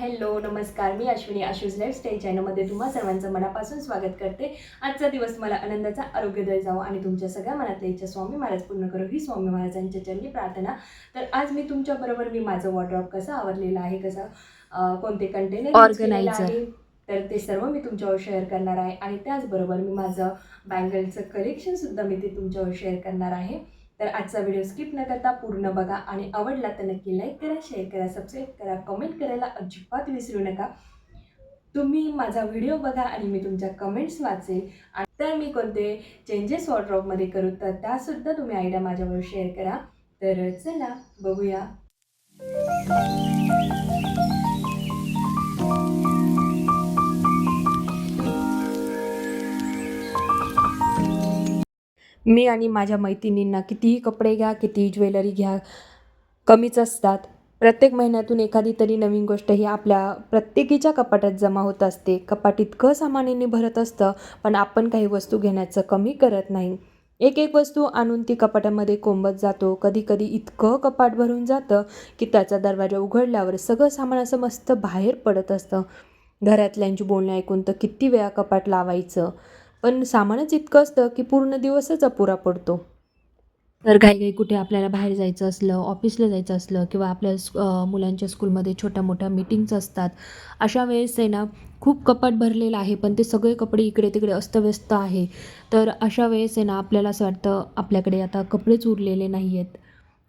Hello नमस्कार. मी Ashwini आशूज lifestyle चॅनलमध्ये तुम्हा सर्वांचं मनापासून स्वागत करते. आजचा दिवस मला आनंदाचा आरोग्यदायी जावो आणि तुमच्या सगळ्या मनातल्या इच्छा स्वामी महाराज पूर्ण करो. ही स्वामी महाराजांच्या चरणी प्रार्थना. तर आज मी तुमच्याबरोबर मी माझं वॉर्ड्रॉप कसं आवरलेलं आहे कसं कोणते कंटेनर Organizer. तर ते सर्व मी तुमच्यावर शेअर करणार आहे. आणि त्याचबरोबर मी माझं बँगलचं कलेक्शनसुद्धा मी ते तुमच्यावर शेअर करणार आहे. तर आजचा व्हिडिओ स्किप न करता पूर्ण बघा आणि आवडला तर नक्की लाईक करा शेअर करा सबस्क्राईब करा कमेंट करायला अजिबात विसरू नका. तुम्ही माझा व्हिडिओ बघा आणि मी तुमच्या कमेंट्स वाचेल. आणि तर मी कोणते चेंजेस वॉर्ड्रॉपमध्ये करू तर त्यासुद्धा तुम्ही आयडिया माझ्याबरोबर शेअर करा. तर चला बघूया. मी आणि माझ्या मैत्रिणींना कितीही कपडे घ्या कितीही ज्वेलरी घ्या कमीच असतात. प्रत्येक महिन्यातून एखादी तरी नवीन गोष्ट ही आपल्या प्रत्येकीच्या कपाटात जमा होत असते. कपाट इतकं सामान्याने भरत असतं पण आपण काही वस्तू घेण्याचं कमी करत नाही. एक एक वस्तू आणून ती कपाटामध्ये कोंबत जातो. कधी कधी इतकं कपाट भरून जातं की त्याचा दरवाजा उघडल्यावर सगळं सामान असं मस्त बाहेर पडत असतं. घरातल्यांची बोलणं ऐकून तर किती वेळा कपाट लावायचं. पण सामानच इतकं असतं की पूर्ण दिवसच अपुरा पडतो. तर काही काही कुठे आपल्याला बाहेर जायचं असलं ऑफिसला जायचं असलं किंवा आपल्या मुलांच्या स्कूलमध्ये छोट्या मोठ्या मीटिंग्स असतात अशा वेळेस आहे ना खूप कपाट भरलेलं आहे पण ते सगळे कपडे इकडे तिकडे अस्तव्यस्त आहे. तर अशा वेळेस आहे ना आपल्याला असं वाटतं आपल्याकडे आता कपडेच उरलेले नाही आहेत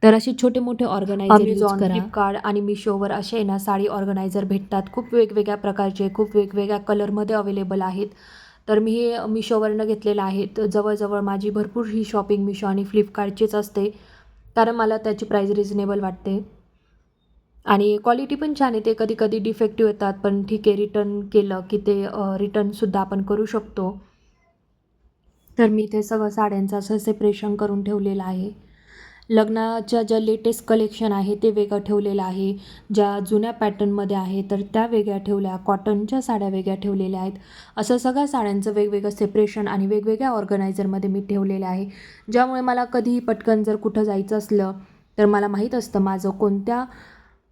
तर असे छोटे मोठे ऑर्गनायझर फ्लिपकार्ट आणि मिशोवर असे ना साडी ऑर्गनायझर भेटतात. खूप वेगवेगळ्या प्रकारचे खूप वेगवेगळ्या कलरमध्ये अवेलेबल आहेत. तर मी हे मिशोवरनं घेतलेलं आहे. तर जवळजवळ माझी भरपूर ही शॉपिंग मिशो आणि फ्लिपकार्टचीच असते. कारण मला त्याची प्राईज रिजनेबल वाटते. आणि क्वालिटी पण छान येते. कधी कधी डिफेक्टिव्ह येतात पण ठीक आहे रिटर्न केलं की ते रिटर्नसुद्धा आपण करू शकतो. तर मी ते सगळं साड्यांचं असं सेपरेशन करून ठेवलेलं आहे. लग्नाच्या ज्या लेटेस्ट कलेक्शन आहे ते वेगळं ठेवलेलं आहे. ज्या जुन्या पॅटर्नमध्ये आहे तर त्या वेगळ्या ठेवल्या. कॉटनच्या साड्या वेगळ्या ठेवलेल्या आहेत. असं सगळ्या साड्यांचं वेगवेगळं सेपरेशन आणि वेगवेगळ्या ऑर्गनायझरमध्ये मी ठेवलेलं आहे. ज्यामुळे मला कधीही पटकन जर कुठं जायचं असलं तर मला माहीत असतं माझं कोणत्या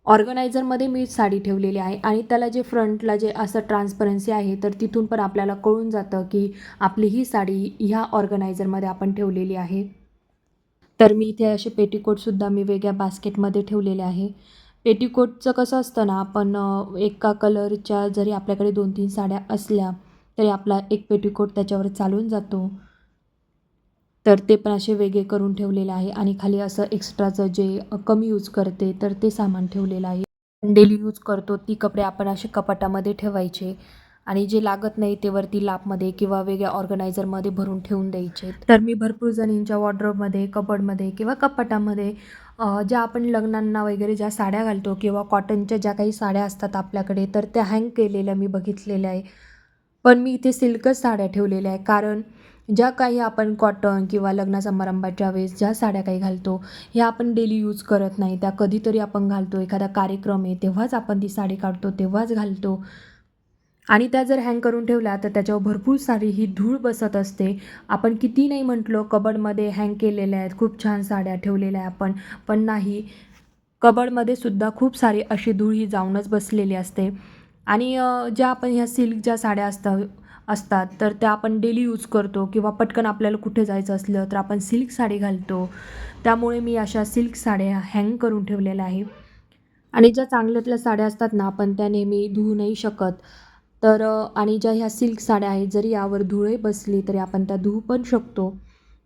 ऑर्गनायझरमध्ये मी साडी ठेवलेली आहे. आणि त्याला जे फ्रंटला जे असं ट्रान्सपरन्सी आहे तर तिथून पण आपल्याला कळून जातं की आपली ही साडी ह्या ऑर्गनायझरमध्ये आपण ठेवलेली आहे. तर मी इथे असे पेटीकोटसुद्धा मी वेगळ्या बास्केटमध्ये ठेवलेले आहे. पेटीकोटचं कसं असतं ना आपण एका कलरच्या जरी आपल्याकडे दोन तीन साड्या असल्या तरी आपला एक पेटीकोट त्याच्यावर चालून जातो. तर ते पण असे वेगळे करून ठेवलेले आहे आणि खाली असं एक्स्ट्राचं जे कमी यूज करते तर ते सामान ठेवलेलं आहे. डेली यूज करतो ती कपडे आपण असे कपाटामध्ये ठेवायचे. आणि जे लागत नाही ते वरती लापमध्ये किंवा वेगळ्या ऑर्गनायझरमध्ये भरून ठेवून द्यायचे तर मी भरपूर जणींच्या वॉर्ड्रोबमध्ये कबडमध्ये किंवा कपाटामध्ये ज्या आपण लग्नांना वगैरे ज्या साड्या घालतो किंवा कॉटनच्या ज्या काही साड्या असतात आपल्याकडे तर त्या हँग केलेल्या मी बघितलेल्या आहे. पण मी इथे सिल्कच साड्या ठेवलेल्या आहे. कारण ज्या काही आपण कॉटन किंवा लग्न समारंभाच्या वेळेस ज्या साड्या काही घालतो ह्या आपण डेली यूज करत नाही. त्या कधीतरी आपण घालतो. एखादा कार्यक्रम आहे तेव्हाच आपण ती साडी काढतो तेव्हाच घालतो. आणि त्या जर हँग करून ठेवल्या तर त्याच्यावर भरपूर सारी ही धूळ बसत असते. आपण किती नाही म्हटलो कबडमध्ये हँग केलेल्या आहेत खूप छान साड्या ठेवलेल्या आहे आपण. पण नाही कबडमध्ये सुद्धा खूप सारी अशी धूळ ही जाऊनच बसलेली असते. आणि ज्या आपण ह्या सिल्क ज्या साड्या असतात असतात तर त्या आपण डेली यूज करतो किंवा पटकन आपल्याला कुठे जायचं असलं तर आपण सिल्क साडी घालतो. त्यामुळे मी अशा सिल्क साड्या हँग करून ठेवलेल्या आहे. आणि ज्या चांगल्यातल्या साड्या असतात ना आपण त्या नेहमी धुवू नाही शकत. तर आणि ज्या ह्या सिल्क साड्या आहेत जरी यावर धुळे बसली तरी आपण त्या धुवू पण शकतो.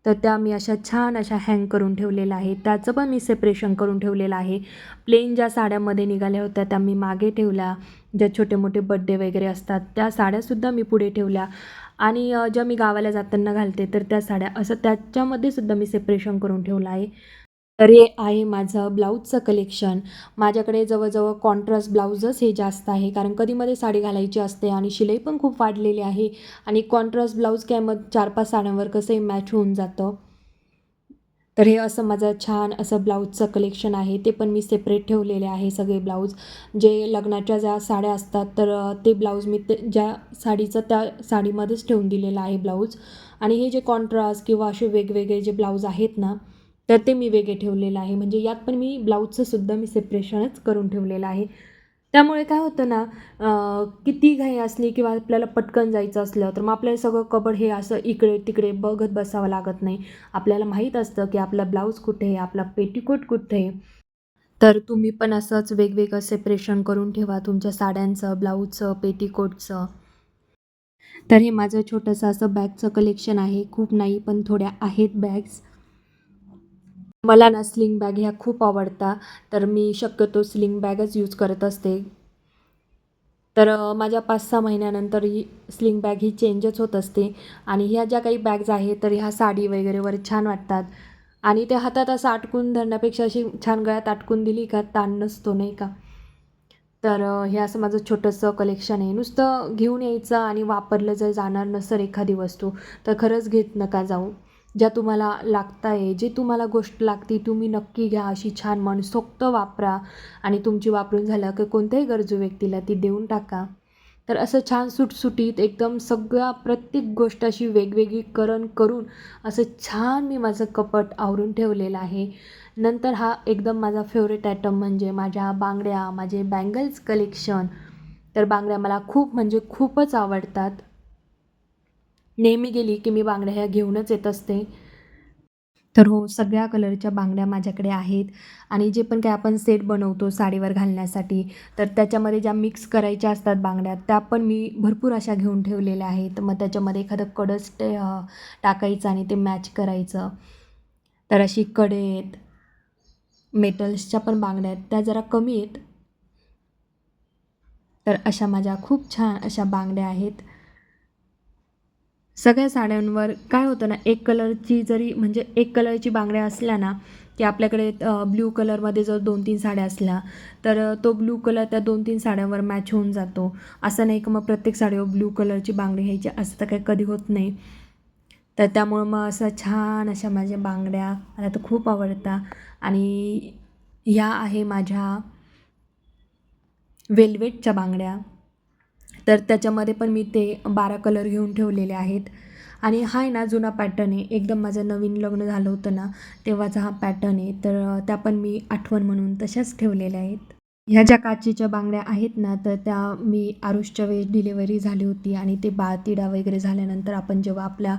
तर त्या मी अशा छान अशा हँग करून ठेवलेल्या आहे त्याचं पण मी सेपरेशन करून ठेवलेलं आहे. प्लेन ज्या साड्यामध्ये निघाल्या होत्या त्या मी मागे ठेवल्या. ज्या छोटे मोठे बड्डे वगैरे असतात त्या साड्यासुद्धा मी पुढे ठेवल्या. आणि ज्या मी गावाला जाताना घालते तर त्या साड्या असं त्याच्यामध्ये सुद्धा मी सेपरेशन करून ठेवलं आहे. तर हे आहे माझं ब्लाऊजचं कलेक्शन माझ्याकडे जवळजवळ कॉन्ट्रास्ट ब्लाऊजच हे जास्त आहे कारण कधीमध्ये साडी घालायची असते आणि शिलाई पण खूप वाढलेली आहे आणि कॉन्ट्रास्ट ब्लाऊज काय मग चार पाच साड्यांवर कसंही मॅच होऊन जातं. तर हे असं माझं छान असं ब्लाऊजचं कलेक्शन आहे ते पण मी सेपरेट ठेवलेले आहे सगळे ब्लाऊज. जे लग्नाच्या ज्या साड्या असतात तर ते ब्लाऊज मी ते ज्या साडीचं त्या साडीमध्येच ठेवून दिलेलं आहे ब्लाऊज. आणि हे जे कॉन्ट्रास्ट किंवा असे वेगवेगळे जे ब्लाऊज आहेत ना तर ते मी वेगळे ठेवलेलं आहे. म्हणजे यात पण मी ब्लाऊजचंसुद्धा मी सेपरेशनच करून ठेवलेलं आहे. त्यामुळे काय होतं ना किती घाई असली किंवा आपल्याला पटकन जायचं असलं तर मग आपल्याला सगळं कबड हे असं इकडे तिकडे बघत बसावं लागत नाही. आपल्याला माहीत असतं की आपला ब्लाऊज कुठे आहे आपला पेटीकोट कुठे आहे. तर तुम्ही पण असंच वेगवेगळं सेपरेशन करून ठेवा तुमच्या साड्यांचं ब्लाऊजचं पेटीकोटचं. तर हे माझं छोटंसं असं बॅगचं कलेक्शन आहे. खूप नाही पण थोड्या आहेत बॅग्स मला ना स्लिंग बॅग ह्या खूप आवडता. तर मी शक्यतो स्लिंग बॅगच यूज करत असते. तर माझ्या पाच सहा महिन्यानंतर ही स्लिंग बॅग ही चेंजच होत असते. आणि ह्या ज्या काही बॅग्ज आहेत तर ह्या साडी वगैरेवर छान वाटतात. आणि ते हातात असं आटकून धरण्यापेक्षा अशी छान गळ्यात आटकून दिली का ताण नसतो नाही का? तर हे असं माझं छोटंसं कलेक्शन आहे. नुसतं घेऊन यायचं आणि वापरलं जर जाणार नसेल एखादी वस्तू तर खरंच घेत नका जाऊ. ज्या तुम्हाला लागत आहे जे तुम्हाला गोष्ट लागती तुम्ही नक्की घ्या अशी छान मनसोक्त वापरा आणि तुमची वापरून झालं की कोणत्याही गरजू व्यक्तीला ती देऊन टाका. तर असं छान सुटसुटीत एकदम सगळ्या प्रत्येक गोष्ट अशी वेगवेगळी करण करून असं छान मी माझं कपट आवरून ठेवलेलं आहे. नंतर हा एकदम माझा फेवरेट आयटम म्हणजे माझ्या बांगड्या माझे बँगल्स कलेक्शन तर बांगड्या मला खूप म्हणजे खूपच आवडतात. नेहमी गेली की मी बांगड्या ह्या घेऊनच येत असते. तर हो सगळ्या कलरच्या बांगड्या माझ्याकडे आहेत. आणि जे पण काय आपण सेट बनवतो साडीवर घालण्यासाठी तर त्याच्यामध्ये ज्या मिक्स करायच्या असतात बांगड्या त्या पण मी भरपूर अशा घेऊन ठेवलेल्या आहेत. मग त्याच्यामध्ये एखादं कडस टाकायचं आणि ते मॅच करायचं. तर अशी कडे आहेत मेटल्सच्या पण बांगड्या आहेत त्या जरा कमी आहेत. तर अशा माझ्या खूप छान अशा बांगड्या आहेत. सगळ्या साड्यांवर काय होतं ना एक कलरची जरी म्हणजे एक कलरची बांगड्या असल्या ना की आपल्याकडे ब्ल्यू कलरमध्ये जर दोन तीन साड्या असल्या तर तो ब्ल्यू कलर त्या दोन तीन साड्यांवर मॅच होऊन जातो. असं नाही की मग प्रत्येक साडीवर ब्ल्यू कलरची बांगडी घ्यायची असं तर काही कधी होत नाही. तर त्यामुळं मग असं छान अशा माझ्या बांगड्या मला तर खूप आवडतात आणि ह्या आहे माझ्या वेल्वेटच्या बांगड्या. तर त्याच्यामध्ये पण मी ते बारा कलर घेऊन ठेवलेले आहेत. आणि हा आहे ना जुना पॅटर्न आहे. एकदम माझं नवीन लग्न झालं होतं ना तेव्हाचा हा पॅटर्न आहे. तर त्या पण मी आठवण म्हणून तशाच ठेवलेल्या आहेत. ह्या ज्या काचेच्या बांगड्या आहेत ना तर त्या मी आरुषच्या वेळेस डिलेवरी झाली होती आणि ते बाळतिडा वगैरे झाल्यानंतर आपण जेव्हा आपल्या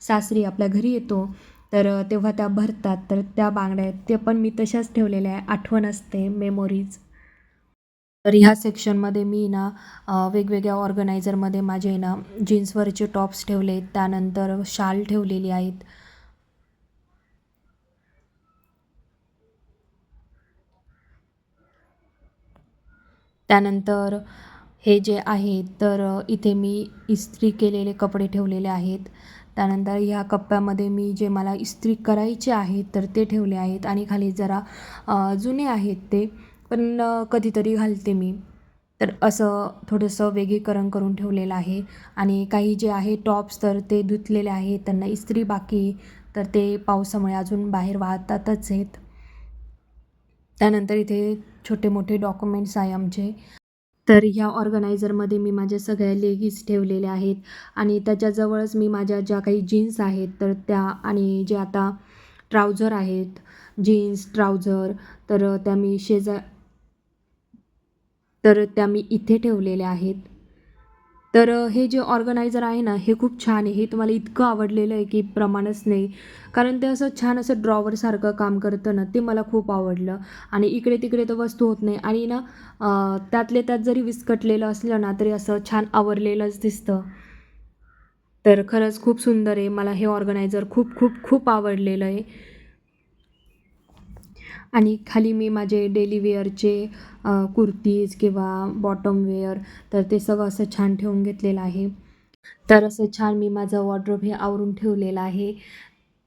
सासरी आपल्या घरी येतो तर तेव्हा त्या भरतात. तर त्या बांगड्या आहेत. ते पण मी तशाच ठेवलेल्या आहे. आठवण असते मेमोरीज तर ह्या सेक्शनमध्ये मी ना वेगवेगळ्या ऑर्गनायझरमध्ये माझे ना जीन्सवरचे टॉप्स ठेवले त्यानंतर शाल ठेवलेली आहेत. त्यानंतर हे जे आहे तर इथे मी इस्त्री केलेले कपडे ठेवलेले आहेत. त्यानंतर ह्या कप्प्यामध्ये मी जे मला इस्त्री करायचे आहेत तर ते ठेवले आहेत. आणि खाली जरा जुने आहेत ते. पण कधीतरी घालते मी. तर असं थोडंसं वेगळीकरण करून ठेवलेलं आहे. आणि काही जे आहे टॉप्स तर ते धुतलेले आहेत. त्यांना इस्त्री बाकी तर ते पावसामुळे अजून बाहेर वाहतातच आहेत. त्यानंतर इथे छोटे मोठे डॉक्युमेंट्स आहे आमचे. तर ह्या ऑर्गनायझरमध्ये मी माझ्या सगळ्या लेगीज ठेवलेल्या आहेत. आणि त्याच्याजवळच मी माझ्या ज्या काही जीन्स आहेत तर त्या आणि जे आता ट्राउझर आहेत जीन्स ट्राउझर तर त्या मी शेजा तर त्या मी इथे ठेवलेल्या आहेत. तर हे जे ऑर्गनायझर आहे ना हे खूप छान आहे. हे तुम्हाला इतकं आवडलेलं आहे की प्रमाणच नाही. कारण ते असं छान असं ड्रॉवरसारखं काम करतं ना ते मला खूप आवडलं. आणि इकडे तिकडे तर वस्तू होत नाही. आणि ना त्यातले त्यात जरी विस्कटलेलं असलं ना तरी असं छान आवरलेलंच दिसतं. तर खरंच खूप सुंदर आहे. मला हे ऑर्गनायझर खूप खूप खूप आवडलेलं आहे. आणि खाली मी माझे डेली वेअरचे कुर्तीज किंवा बॉटम वेअर तर ते सगळं असं छान ठेवून घेतलेलं आहे. तर असं छान मी माझं वॉर्ड्रोब हे आवरून ठेवलेलं आहे.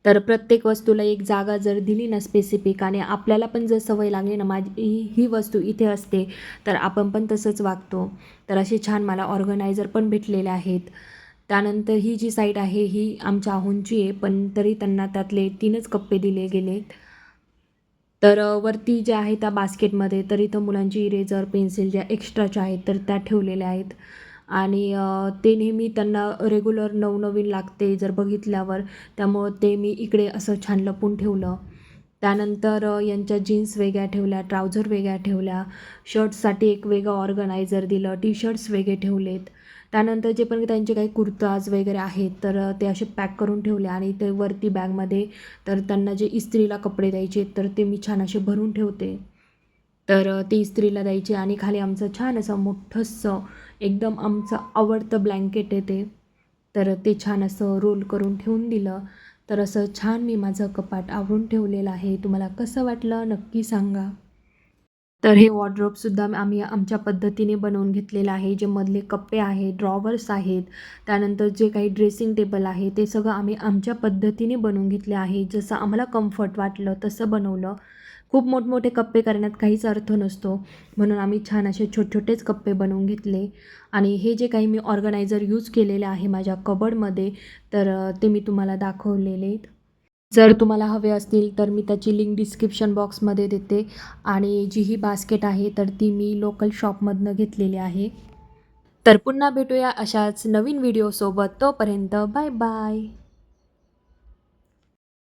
तर प्रत्येक वस्तूला एक जागा जर दिली ना स्पेसिफिक आणि आपल्याला पण जर सवय लागली ना माझी ही वस्तू इथे असते तर आपण पण तसंच वागतो. तर असे छान मला ऑर्गनायझर पण भेटलेले आहेत. त्यानंतर ही जी साईट आहे ही आमच्या आहोंची आहे पण तरी त्यांना त्यातले तीनच कप्पे दिले गेलेत. तर वरती ज्या आहे त्या बास्केटमध्ये तर इथं मुलांची इरेजर पेन्सिल ज्या एक्स्ट्राच्या आहेत तर त्या ठेवलेल्या आहेत. आणि ते नेहमी त्यांना रेग्युलर नवनवीन लागते जर बघितल्यावर. त्यामुळं ते मी इकडे असं छान लपून ठेवलं. त्यानंतर यांच्या जीन्स वेगळ्या ठेवल्या ट्राउझर वेगळ्या ठेवल्या. शर्ट्ससाठी एक वेगळं ऑर्गनायझर दिलं टी शर्ट्स वेगळे ठेवलेत. त्यानंतर जे पण त्यांचे काही कुर्ताज वगैरे आहेत तर ते असे पॅक करून ठेवले आणि ते वरती बॅगमध्ये तर त्यांना जे इस्त्रीला कपडे द्यायचे तर ते मी छान असे भरून ठेवते. तर ते इस्त्रीला द्यायचे आणि खाली आमचं छान असं मोठंसं एकदम आमचं आवडतं ब्लँकेट आहे ते. तर ते छान असं रोल करून ठेवून दिलं. तर असं छान मी माझं कपाट आवरून ठेवलेलं आहे. तुम्हाला कसं वाटलं नक्की सांगा. तर हे वॉर्ड्रोबसुद्धा आम्ही आमच्या पद्धतीने बनवून घेतलेलं आहे. जे मधले कप्पे आहेत ड्रॉवर्स आहेत त्यानंतर जे काही ड्रेसिंग टेबल आहे ते सगळं आम्ही आमच्या पद्धतीने बनवून घेतले आहे. जसं आम्हाला कम्फर्ट वाटलं तसं बनवलं. खूप मोठमोठे कप्पे करण्यात काहीच अर्थ नसतो. म्हणून आम्ही छान असे छोटे छोटेच कप्पे बनवून घेतले. आणि हे जे काही मी ऑर्गनायझर यूज केलेले आहे माझ्या कबडमध्ये तर ते मी तुम्हाला दाखवलेले आहेत. जर तुम्हाला हवे असतील तर मी त्याची लिंक डिस्क्रिप्शन बॉक्समध्ये देते. आणि जी ही बास्केट आहे तर ती मी लोकल शॉपमधनं घेतलेली आहे. तर पुन्हा भेटूया अशाच नवीन व्हिडिओसोबत तोपर्यंत बाय बाय